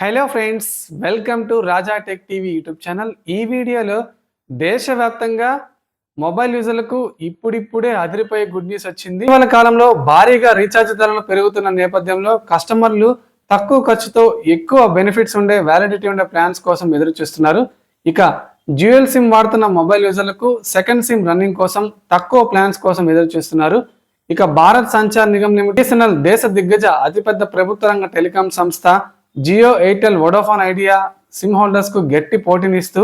Hello friends welcome to Raja tech TV YouTube channel. ఈ వీడియోలో దేశవ్యాప్తంగా మొబైల్ యూజర్లకు ఇప్పుడిప్పుడే అదిరిపోయే గుడ్ న్యూస్ వచ్చింది. ఇటీవల కాలంలో భారీగా రీఛార్జ్ ధరలు పెరుగుతున్న నేపథ్యంలో కస్టమర్లు తక్కువ ఖర్చుతో ఎక్కువ బెనిఫిట్స్ ఉండే వ్యాలిడిటీ ఉండే ప్లాన్స్ కోసం ఎదురు చూస్తున్నారు ఇక డ్యూయల్ సిమ్ వాడుతున్న మొబైల్ యూజర్లకు సెకండ్ సిమ్ రన్నింగ్ కోసం తక్కువ ప్లాన్స్ కోసం ఎదురు చూస్తున్నారు ఇక భారత్ సంచార్ నిగమ్ లిమిటెడ్ దేశ దిగ్గజ అతిపెద్ద ప్రభుత్వ రంగ టెలికాం సంస్థ Jio Airtel Vodafone Idea SIM హోల్డర్స్కు గట్టి పోటీనిస్తూ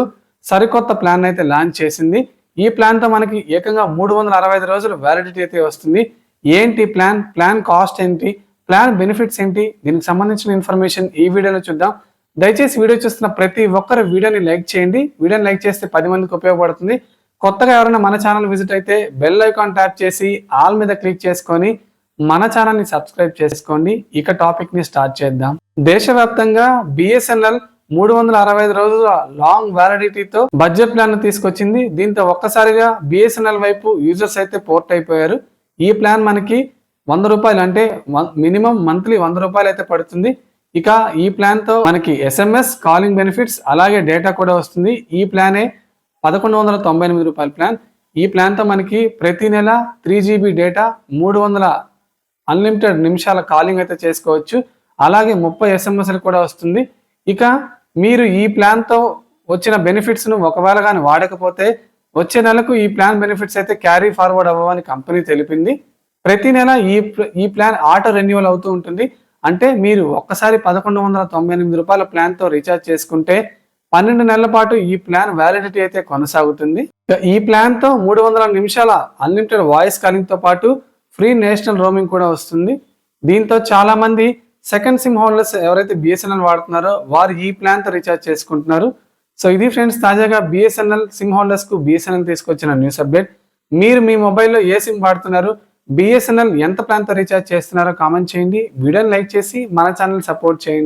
సరికొత్త ప్లాన్ అయితే లాంచ్ చేసింది. ఈ ప్లాన్తో మనకి ఏకంగా మూడు వందల అరవై ఐదు రోజులు వ్యాలిడిటీ అయితే వస్తుంది. ఏంటి ప్లాన్? ప్లాన్ కాస్ట్ ఏంటి? ప్లాన్ బెనిఫిట్స్ ఏంటి? దీనికి సంబంధించిన ఇన్ఫర్మేషన్ ఈ వీడియోలో చూద్దాం. దయచేసి వీడియో చూస్తున్న ప్రతి ఒక్కరు వీడియోని లైక్ చేయండి. వీడియోని లైక్ చేస్తే పది మందికి ఉపయోగపడుతుంది. కొత్తగా ఎవరైనా మన ఛానల్ విజిట్ అయితే బెల్ ఐకాన్ ట్యాప్ చేసి ఆల్ మీద క్లిక్ చేసుకొని మన ఛానల్ని సబ్స్క్రైబ్ చేసుకోండి. ఇక టాపిక్ని స్టార్ట్ చేద్దాం. దేశవ్యాప్తంగా బిఎస్ఎన్ఎల్ మూడు వందల అరవై ఐదు రోజుల లాంగ్ వ్యాలిడిటీతో బడ్జెట్ ప్లాన్ తీసుకొచ్చింది. దీంతో ఒక్కసారిగా బిఎస్ఎన్ఎల్ వైపు యూజర్స్ అయితే పోర్ట్ అయిపోయారు. ఈ ప్లాన్ మనకి వంద రూపాయలు అంటే మినిమం మంత్లీ వంద రూపాయలు అయితే పడుతుంది. ఇక ఈ ప్లాన్తో మనకి ఎస్ఎంఎస్ కాలింగ్ బెనిఫిట్స్ అలాగే డేటా కూడా వస్తుంది. ఈ ప్లానే పదకొండు వందల తొంభై ఎనిమిది రూపాయల ప్లాన్ ఈ ప్లాన్తో మనకి ప్రతి నెల త్రీ జీబీ డేటా మూడు వందల అన్లిమిటెడ్ నిమిషాల కాలింగ్ అయితే చేసుకోవచ్చు. అలాగే ముప్పై ఎస్ఎంఎస్లు కూడా వస్తుంది. ఇక మీరు ఈ ప్లాన్తో వచ్చిన బెనిఫిట్స్ను ఒకవేళ కానీ వాడకపోతే వచ్చే నెలకు ఈ ప్లాన్ బెనిఫిట్స్ అయితే క్యారీ ఫార్వర్డ్ అవ్వమని కంపెనీ తెలిపింది. ప్రతి నెల ఈ ఈ ప్లాన్ ఆటో రెన్యువల్ అవుతూ ఉంటుంది. అంటే మీరు ఒక్కసారి పదకొండు వందల తొంభై ఎనిమిది రూపాయల ప్లాన్తో రీఛార్జ్ చేసుకుంటే పన్నెండు నెలల పాటు ఈ ప్లాన్ వ్యాలిడిటీ అయితే కొనసాగుతుంది. ఈ ప్లాన్తో మూడు వందల నిమిషాల అన్లిమిటెడ్ వాయిస్ కాలింగ్తో పాటు ఫ్రీ నేషనల్ రోమింగ్ కూడా వస్తుంది. దీంతో చాలామంది సెకండ్ సిమ్ హోల్డర్స్ ఎవరైతే బిఎస్ఎన్ఎల్ వాడుతున్నారో వారు ఈ ప్లాన్తో రీఛార్జ్ చేసుకుంటున్నారు. సో ఇది ఫ్రెండ్స్ తాజాగా బిఎస్ఎన్ఎల్ సిమ్ హోల్డర్స్కు బిఎస్ఎన్ఎల్ తీసుకొచ్చిన న్యూస్ అప్డేట్. మీరు మీ మొబైల్లో ఏ సిమ్ వాడుతున్నారు బిఎస్ఎన్ఎల్ ఎంత ప్లాన్తో రీఛార్జ్ చేస్తున్నారో కామెంట్ చేయండి. వీడియోని లైక్ చేసి మన ఛానల్ సపోర్ట్ చేయండి.